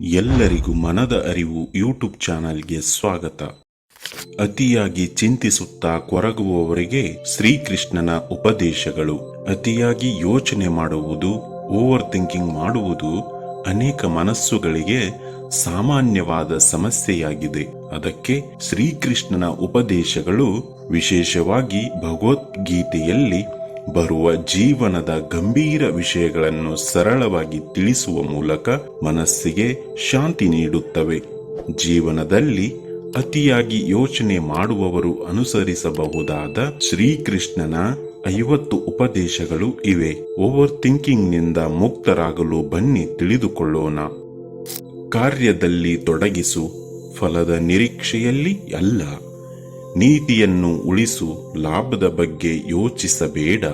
ಎಲ್ಲರಿಗೂ ಮನದ ಅರಿವು ಯೂಟ್ಯೂಬ್ ಚಾನಲ್ಗೆ ಸ್ವಾಗತ. ಅತಿಯಾಗಿ ಚಿಂತಿಸುತ್ತಾ ಕೊರಗುವವರಿಗೆ ಶ್ರೀಕೃಷ್ಣನ ಉಪದೇಶಗಳು. ಅತಿಯಾಗಿ ಯೋಚನೆ ಮಾಡುವುದು ಓವರ್ ಥಿಂಕಿಂಗ್ ಮಾಡುವುದು ಅನೇಕ ಮನಸ್ಸುಗಳಿಗೆ ಸಾಮಾನ್ಯವಾದ ಸಮಸ್ಯೆಯಾಗಿದೆ. ಅದಕ್ಕೆ ಶ್ರೀಕೃಷ್ಣನ ಉಪದೇಶಗಳು ವಿಶೇಷವಾಗಿ ಭಗವದ್ಗೀತೆಯಲ್ಲಿ ಬರುವ ಜೀವನದ ಗಂಭೀರ ವಿಷಯಗಳನ್ನು ಸರಳವಾಗಿ ತಿಳಿಸುವ ಮೂಲಕ ಮನಸ್ಸಿಗೆ ಶಾಂತಿ ನೀಡುತ್ತವೆ. ಜೀವನದಲ್ಲಿ ಅತಿಯಾಗಿ ಯೋಚನೆ ಮಾಡುವವರು ಅನುಸರಿಸಬಹುದಾದ ಶ್ರೀಕೃಷ್ಣನ ಐವತ್ತು ಉಪದೇಶಗಳು ಇವೆ. ಓವರ್ ಥಿಂಕಿಂಗ್ನಿಂದ ಮುಕ್ತರಾಗಲು ಬನ್ನಿ ತಿಳಿದುಕೊಳ್ಳೋಣ. ಕಾರ್ಯದಲ್ಲಿ ತೊಡಗಿಸು. ಫಲದ ನಿರೀಕ್ಷೆಯಲ್ಲಿ ಅಲ್ಲ. ನೀತಿಯನ್ನು ಉಳಿಸು ಲಾಭದ ಬಗ್ಗೆ ಯೋಚಿಸಬೇಡ.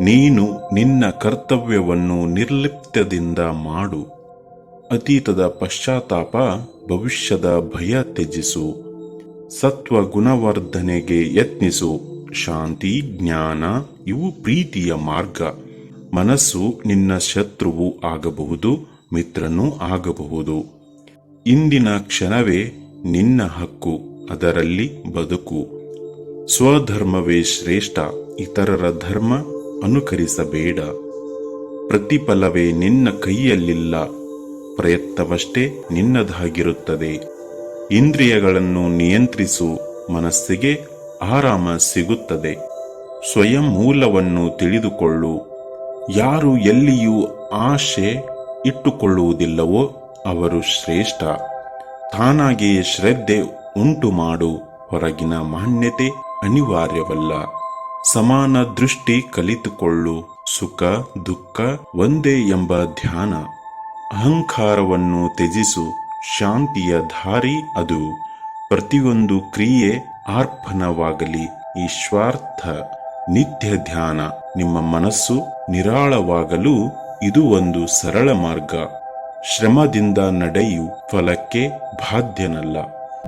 ನೀನು ನಿನ್ನ ಕರ್ತವ್ಯವನ್ನು ನಿರ್ಲಿಪ್ತದಿಂದ ಮಾಡು. ಅತೀತದ ಪಶ್ಚಾತ್ತಾಪ ಭವಿಷ್ಯದ ಭಯ ತ್ಯಜಿಸು. ಸತ್ವ ಗುಣವರ್ಧನೆಗೆ ಯತ್ನಿಸು. ಶಾಂತಿ, ಜ್ಞಾನ ಇವು ಪ್ರೀತಿಯ ಮಾರ್ಗ. ಮನಸ್ಸು ನಿನ್ನ ಶತ್ರುವು ಆಗಬಹುದು, ಮಿತ್ರನೂ ಆಗಬಹುದು. ಇಂದಿನ ಕ್ಷಣವೇ ನಿನ್ನ ಹಕ್ಕು. ಅದರಲ್ಲಿ ಬದುಕು. ಸ್ವಧರ್ಮವೇ ಶ್ರೇಷ್ಠ, ಇತರರ ಧರ್ಮ ಅನುಕರಿಸಬೇಡ. ಪ್ರತಿಫಲವೇ ನಿನ್ನ ಕೈಯಲ್ಲಿಲ್ಲ, ಪ್ರಯತ್ನವಷ್ಟೇ ನಿನ್ನದಾಗಿರುತ್ತದೆ. ಇಂದ್ರಿಯಗಳನ್ನು ನಿಯಂತ್ರಿಸು, ಮನಸ್ಸಿಗೆ ಆರಾಮ ಸಿಗುತ್ತದೆ. ಸ್ವಯಂ ಮೂಲವನ್ನು ತಿಳಿದುಕೊಳ್ಳು. ಯಾರು ಎಲ್ಲಿಯೂ ಆಶೆ ಇಟ್ಟುಕೊಳ್ಳುವುದಿಲ್ಲವೋ ಅವರು ಶ್ರೇಷ್ಠ. ತಾನಾಗಿಯೇ ಶ್ರದ್ಧೆ ಉಂಟು ಮಾಡು ಹೊರಗಿನ ಮಾನ್ಯತೆ ಅನಿವಾರ್ಯವಲ್ಲ. ಸಮಾನ ದೃಷ್ಟಿ ಕಲಿತುಕೊಳ್ಳು, ಸುಖ, ದುಃಖ ಒಂದೇ ಎಂಬ ಧ್ಯಾನ. ಅಹಂಕಾರವನ್ನು ತ್ಯಜಿಸು, ಶಾಂತಿಯ ದಾರಿ ಅದು. ಪ್ರತಿಯೊಂದು ಕ್ರಿಯೆ ಅರ್ಪಣವಾಗಲಿ ಈಶ್ವಾರ್ಥ ನಿತ್ಯ ಧ್ಯಾನ. ನಿಮ್ಮ ಮನಸ್ಸು ನಿರಾಳವಾಗಲು ಇದು ಒಂದು ಸರಳ ಮಾರ್ಗ. ಶ್ರಮದಿಂದ ನಡೆಯು ಫಲಕ್ಕೆ ಬಾಧ್ಯನಲ್ಲ.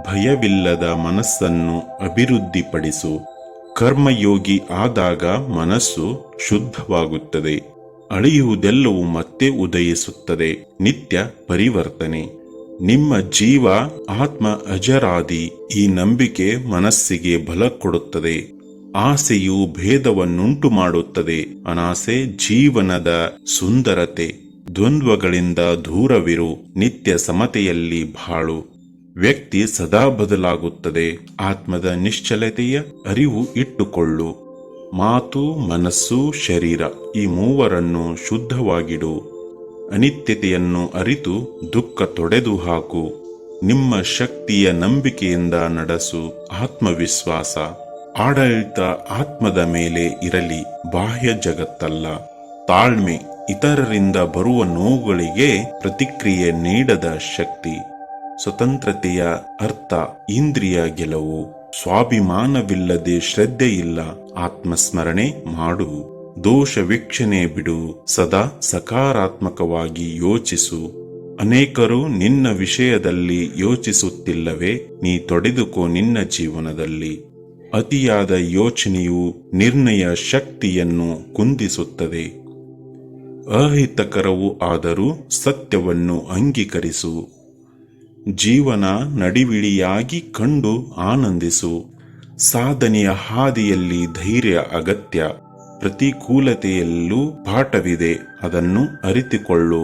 ಭಯವಿಲ್ಲದ ಮನಸ್ಸನ್ನು ಅಭಿವೃದ್ಧಿಪಡಿಸು. ಕರ್ಮಯೋಗಿ ಆದಾಗ ಮನಸ್ಸು ಶುದ್ಧವಾಗುತ್ತದೆ. ಅಳಿಯುವುದೆಲ್ಲವೂ ಮತ್ತೆ ಉದಯಿಸುತ್ತದೆ. ನಿತ್ಯ ಪರಿವರ್ತನೆ. ನಿಮ್ಮ ಜೀವ ಆತ್ಮ ಅಜರಾದಿ ಈ ನಂಬಿಕೆ ಮನಸ್ಸಿಗೆ ಬಲ ಕೊಡುತ್ತದೆ. ಆಸೆಯು ಭೇದವನ್ನುಂಟು ಮಾಡುತ್ತದೆ ಅನಾಸೆ ಜೀವನದ ಸುಂದರತೆ. ದ್ವಂದ್ವಗಳಿಂದ ದೂರವಿರು. ನಿತ್ಯ ಸಮತೆಯಲ್ಲಿ ಬಾಳು. ವ್ಯಕ್ತಿ ಸದಾ ಬದಲಾಗುತ್ತದೆ. ಆತ್ಮದ ನಿಶ್ಚಲತೆಯ ಅರಿವು ಇಟ್ಟುಕೊಳ್ಳು. ಮಾತು, ಮನಸ್ಸು, ಶರೀರ ಈ ಮೂವರನ್ನು ಶುದ್ಧವಾಗಿಡು. ಅನಿತ್ಯತೆಯನ್ನು ಅರಿತು ದುಃಖ ತೊಡೆದು ಹಾಕು. ನಿಮ್ಮ ಶಕ್ತಿಯ ನಂಬಿಕೆಯಿಂದ ನಡೆಸು ಆತ್ಮವಿಶ್ವಾಸ. ಆಡಳಿತ ಆತ್ಮದ ಮೇಲೆ ಇರಲಿ, ಬಾಹ್ಯ ಜಗತ್ತಲ್ಲ. ತಾಳ್ಮೆ ಇತರರಿಂದ ಬರುವ ನೋವುಗಳಿಗೆ ಪ್ರತಿಕ್ರಿಯೆ ನೀಡದ ಶಕ್ತಿ. ಸ್ವತಂತ್ರತೆಯ ಅರ್ಥ ಇಂದ್ರಿಯ ಗೆಲುವು. ಸ್ವಾಭಿಮಾನವಿಲ್ಲದೆ ಶ್ರದ್ಧೆಯಿಲ್ಲ ಆತ್ಮಸ್ಮರಣೆ ಮಾಡು. ದೋಷ ವೀಕ್ಷಣೆ ಬಿಡು. ಸದಾ ಸಕಾರಾತ್ಮಕವಾಗಿ ಯೋಚಿಸು. ಅನೇಕರು ನಿನ್ನ ವಿಷಯದಲ್ಲಿ ಯೋಚಿಸುತ್ತಿಲ್ಲವೇ? ನೀ ತೊಡೆದುಕೋ ನಿನ್ನ ಜೀವನದಲ್ಲಿ. ಅತಿಯಾದ ಯೋಚನೆಯು ನಿರ್ಣಯ ಶಕ್ತಿಯನ್ನು ಕುಂದಿಸುತ್ತದೆ. ಅಹಿತಕರವೂ ಆದರೂ ಸತ್ಯವನ್ನು ಅಂಗೀಕರಿಸು. ಜೀವನ ನಡಿವಿಳಿಯಾಗಿ ಕಂಡು ಆನಂದಿಸು. ಸಾಧನೆಯ ಹಾದಿಯಲ್ಲಿ ಧೈರ್ಯ ಅಗತ್ಯ. ಪ್ರತಿಕೂಲತೆಯಲ್ಲೂ ಪಾಠವಿದೆ ಅದನ್ನು ಅರಿತುಕೊಳ್ಳು.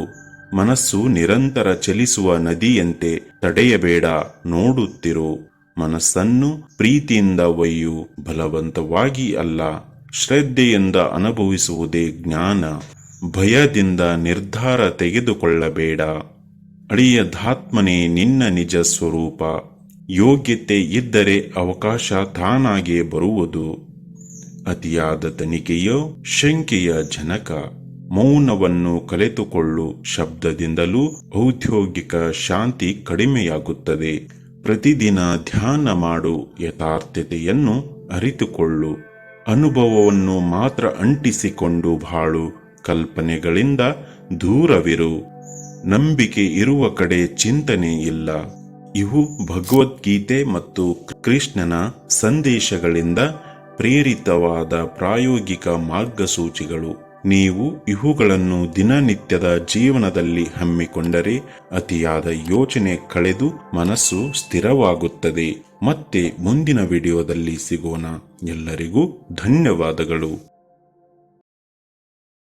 ಮನಸ್ಸು ನಿರಂತರ ಚಲಿಸುವ ನದಿಯಂತೆ ತಡೆಯಬೇಡ. ನೋಡುತ್ತಿರು. ಮನಸ್ಸನ್ನು ಪ್ರೀತಿಯಿಂದ ಒಯ್ಯು. ಬಲವಂತವಾಗಿ ಅಲ್ಲ. ಶ್ರದ್ಧೆಯಿಂದ ಅನುಭವಿಸುವುದೇ ಜ್ಞಾನ. ಭಯದಿಂದ ನಿರ್ಧಾರ ತೆಗೆದುಕೊಳ್ಳಬೇಡ. ಅಳಿಯದಾತ್ಮನೇ ನಿನ್ನ ನಿಜ ಸ್ವರೂಪ. ಯೋಗ್ಯತೆ ಇದ್ದರೆ ಅವಕಾಶ ತಾನಾಗೆ ಬರುವುದು. ಅತಿಯಾದ ತನಿಖೆಯೋ ಶಂಕೆಯ ಜನಕ. ಮೌನವನ್ನು ಕಲೆತುಕೊಳ್ಳು ಶಬ್ದದಿಂದಲೂ ಔದ್ಯೋಗಿಕ ಶಾಂತಿ ಕಡಿಮೆಯಾಗುತ್ತದೆ. ಪ್ರತಿದಿನ ಧ್ಯಾನ ಮಾಡು ಯಥಾರ್ಥತೆಯನ್ನು ಅರಿತುಕೊಳ್ಳು. ಅನುಭವವನ್ನು ಮಾತ್ರ ಅಂಟಿಸಿಕೊಂಡು ಬಾಳು. ಕಲ್ಪನೆಗಳಿಂದ ದೂರವಿರು. ನಂಬಿಕೆ ಇರುವ ಕಡೆ ಚಿಂತನೆ ಇಲ್ಲ. ಇವು ಭಗವದ್ಗೀತೆ ಮತ್ತು ಕೃಷ್ಣನ ಸಂದೇಶಗಳಿಂದ ಪ್ರೇರಿತವಾದ ಪ್ರಾಯೋಗಿಕ ಮಾರ್ಗಸೂಚಿಗಳು. ನೀವು ಇವುಗಳನ್ನು ದಿನನಿತ್ಯದ ಜೀವನದಲ್ಲಿ ಹಮ್ಮಿಕೊಂಡರೆ ಅತಿಯಾದ ಯೋಚನೆ ಕಳೆದು ಮನಸ್ಸು ಸ್ಥಿರವಾಗುತ್ತದೆ. ಮತ್ತೆ ಮುಂದಿನ ವಿಡಿಯೋದಲ್ಲಿ ಸಿಗೋಣ. ಎಲ್ಲರಿಗೂ ಧನ್ಯವಾದಗಳು.